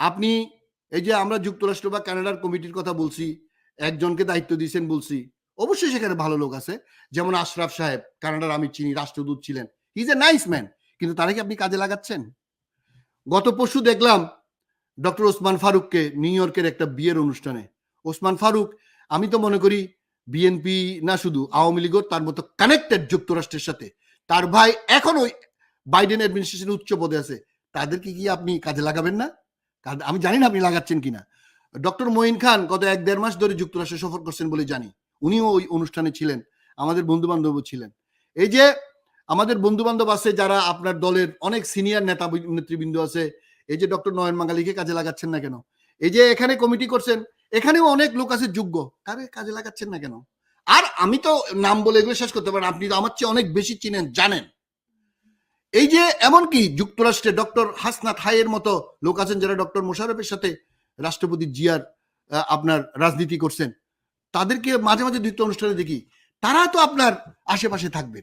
আপনি এই যে আমরা যুক্তরাষ্ট্র বা কানাডার কমিটির কথা বলছি, একজনকে দায়িত্ব দিয়েছেন বলছি, অবশ্যই সেখানে ভালো লোক আছে। যেমন আশরাফ সাহেব, কানাডার আমি চিনি রাষ্ট্রদূত ছিলেন ইজ এ নাইস ম্যান কিন্তু তারা কি আপনি কাজে লাগাচ্ছেন? গত পরশু দেখলাম ডক্টর ওসমান ফারুককে নিউ ইয়র্কের একটা বিয়ের অনুষ্ঠানে। ওসমান ফারুক, আমি তো মনে করি বিএনপি না শুধু, আওয়ামী লীগও তার মতো কানেক্টেড যুক্তরাষ্ট্রের সাথে। তার ভাই এখন ওই বাইডেন অ্যাডমিনিস্ট্রেশন উচ্চ পদে আছে। তাদেরকে কি আপনি কাজে লাগাবেন না? আমি জানি না আপনি লাগাচ্ছেন কিনা। ডক্টর মঈন খান গত এক দেড় মাস ধরে যুক্তরাষ্ট্রে সফর করছেন বলে জানি। উনিও ওই অনুষ্ঠানে ছিলেন, আমাদের বন্ধু বান্ধবও ছিলেন। এই যে আমাদের বন্ধু বান্ধব আছে যারা আপনার দলের অনেক সিনিয়র নেতা নেতৃবৃন্দ আছে, এই যে ডক্টর নয়ন বাঙালিকে কাজে লাগাচ্ছেন না কেন? এই যে এখানে কমিটি করছেন, এখানেও অনেক লোক আছে যোগ্য। কারে কাজে লাগাচ্ছেন না কেন? আর আমি তো নাম বলে এগুলো শেষ করতে পারেন আপনি তো আমার চেয়ে অনেক বেশি চিনেন, জানেন। এই যে এমনকি যুক্তরাষ্ট্রে ডক্টর হাসনাত হাইয়ের মতো লোক আছেন যারা ডক্টর মোশারফের সাথে রাষ্ট্রপতি জিয়ার আপনার রাজনীতি করছেন, তাদেরকে মাঝে মাঝে দ্বিতীয় অনুষ্ঠানে দেখি, তারা তো আপনার আশেপাশে থাকবেন।